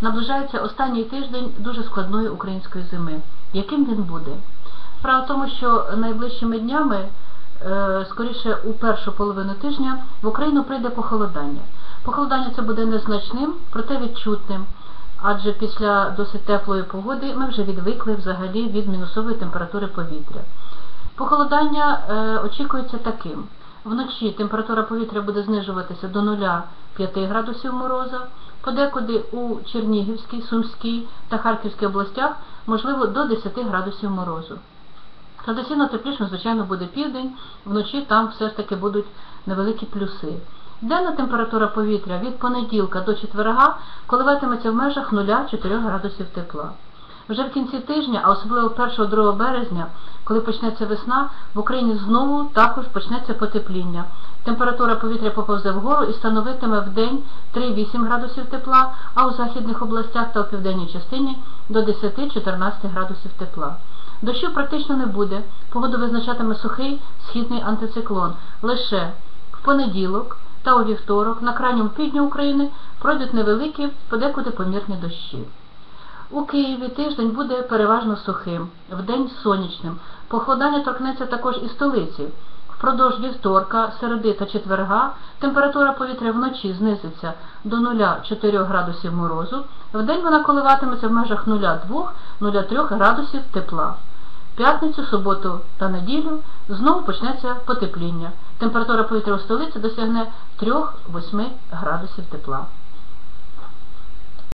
Наближається останній тиждень дуже складної української зими. Яким він буде? Справа в тому, що найближчими днями, е, скоріше у першу половину тижня, в Україну прийде похолодання. Похолодання це буде незначним, проте відчутним, адже після досить теплої погоди ми вже відвикли взагалі від мінусової температури повітря. Похолодання е, очікується таким. Вночі температура повітря буде знижуватися до 0,5 градусів мороза, подекуди у Чернігівській, Сумській та Харківській областях можливо до 10 градусів морозу. Традиційно теплішим, звичайно, буде південь, вночі там все ж таки будуть невеликі плюси. Денна температура повітря від понеділка до четверга коливатиметься в межах 0-4 градусів тепла. Вже в кінці тижня, а особливо 1-2 березня, коли почнеться весна, в Україні знову також почнеться потепління. Температура повітря поповзе вгору і становитиме в день 3-8 градусів тепла, а у західних областях та у південній частині до 10-14 градусів тепла. Дощів практично не буде, погоду визначатиме сухий східний антициклон. Лише в понеділок та у вівторок на крайньому півдні України пройдуть невеликі, подекуди помірні дощі. У Києві тиждень буде переважно сухим, вдень сонячним. Похолодання торкнеться також і столиці. Впродовж вівторка, середи та четверга температура повітря вночі знизиться до 0,4 градусів морозу, вдень вона коливатиметься в межах 0,2-0,3 градусів тепла. П'ятницю, суботу та неділю знову почнеться потепління. Температура повітря у столиці досягне 3-8 градусів тепла.